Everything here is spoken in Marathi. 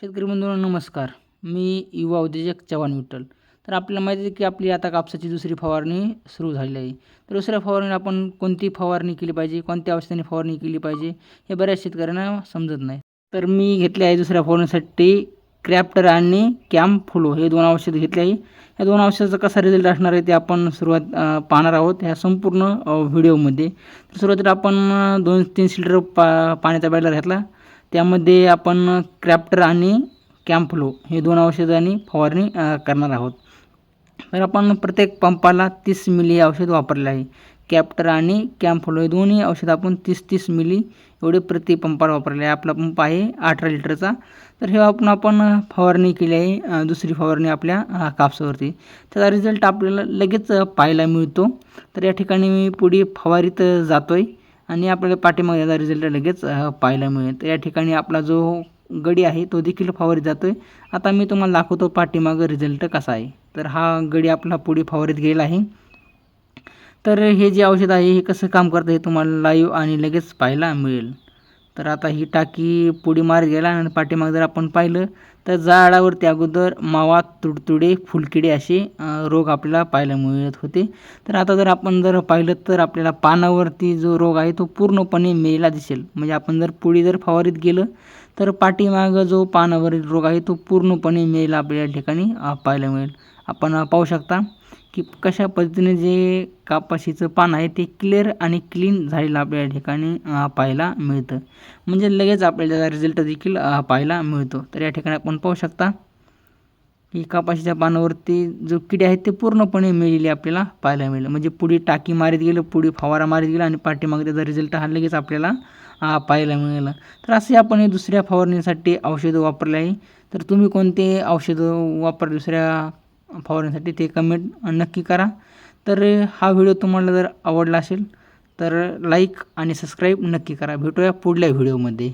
शेतकरी बंधूंनो नमस्कार. मी युवा उद्योजक चव्हाण विठ्ठल. तर आपल्याला माहिती आहे की आपली आता कापसाची दुसरी फवारणी सुरू झालेली आहे. तर दुसऱ्या फवारणीला आपण कोणती फवारणी केली पाहिजे? कोणत्या औषधाने फवारणी केली पाहिजे? हे बऱ्याच शेतकऱ्यांना समजत नाही. तर मी घेतले आहे दुसऱ्या फवारणीसाठी क्रॅप्टर आणि कॅम्प फुलो. हे दोन औषधं घेतले आहे. या दोन औषधाचा कसा रिझल्ट असणार आहे ते आपण सुरुवात पाहणार आहोत ह्या संपूर्ण व्हिडिओमध्ये. तर सुरुवातीला आपण दोन तीन लिटर पा पाण्याचा बॅलर घेतला. त्यामध्ये आपण क्रॅप्टर आणि कॅम्पलो हे दोन औषधांनी फवारणी करणार आहोत. तर आपण प्रत्येक पंपाला तीस मिली औषध वापरले आहे. कॅप्टर आणि कॅम्पलो हे दोन्ही औषध आपण तीस तीस मिली एवढे प्रति पंपाला वापरले आहे. आपला पंप आहे अठरा लिटरचा. तर हे आपण आपण फवारणी केली आहे दुसरी फवारणी आपल्या कापसावरती. त्याचा रिझल्ट आपल्याला लगेच पाहायला मिळतो. तर या ठिकाणी मी पुढे फवारीत जातो आहे आणि आपल्याला पाठीमागे याचा रिझल्ट लगेच पाहायला मिळेल. तर या ठिकाणी आपला जो गडी आहे तो देखील फवारीत जातो आहे आता मी तुम्हाला दाखवतो पाठीमागं रिझल्ट कसा आहे. तर हा गडी आपला पुढे फवारीत गेला आहे. तर हे जे औषध आहे हे कसं काम करतं हे तुम्हाला लाईव्ह आणि लगेच पाहायला मिळेल. तर आता ही टाकी पुढे मार गेला आणि पाठीमाग जर आपण पाहिलं तर झाडावरती अगोदर मावा तुडतुडे फुलकिडे असे रोग आपल्याला पाहायला मिळत होते. तर आता जर आपण जर पाहिलं तर आपल्याला पानावरती जो रोग आहे तो पूर्णपणे मेला दिसेल. म्हणजे आपण जर पुढे जर फवारीत गेलं तर पाठीमागं जो पानावरील रोग आहे तो पूर्णपणे मेला आपल्या ठिकाणी पाहायला मिळेल. आपण पाहू शकता की कशा पद्धतीने जे कापाशीचं पान आहे ते क्लिअर आणि क्लीन झालेलं आपल्या या ठिकाणी पाहायला मिळतं. म्हणजे लगेच आपल्याला रिझल्ट देखील पाहायला मिळतो. तर या ठिकाणी आपण पाहू शकता की कापाशीच्या पानावरती जो किडे आहेत ते पूर्णपणे मेलेले आपल्याला पाहायला मिळेल. म्हणजे पुढे टाकी मारीत गेलं पुढे फवारा मारीत गेला आणि पाठीमागे त्याचा रिझल्ट हा लगेच आपल्याला पाहायला मिळाला. तर असे आपण हे दुसऱ्या फवारणीसाठी औषधं वापरले आहे. तर तुम्ही कोणते औषधं वापर दुसऱ्या फवारण्यासाठी ते कमेंट नक्की करा. तर हा व्हिडिओ तुम्हाला जर आवडला असेल तर लाईक आणि सबस्क्राईब नक्की करा. भेटूया पुढल्या व्हिडिओमध्ये.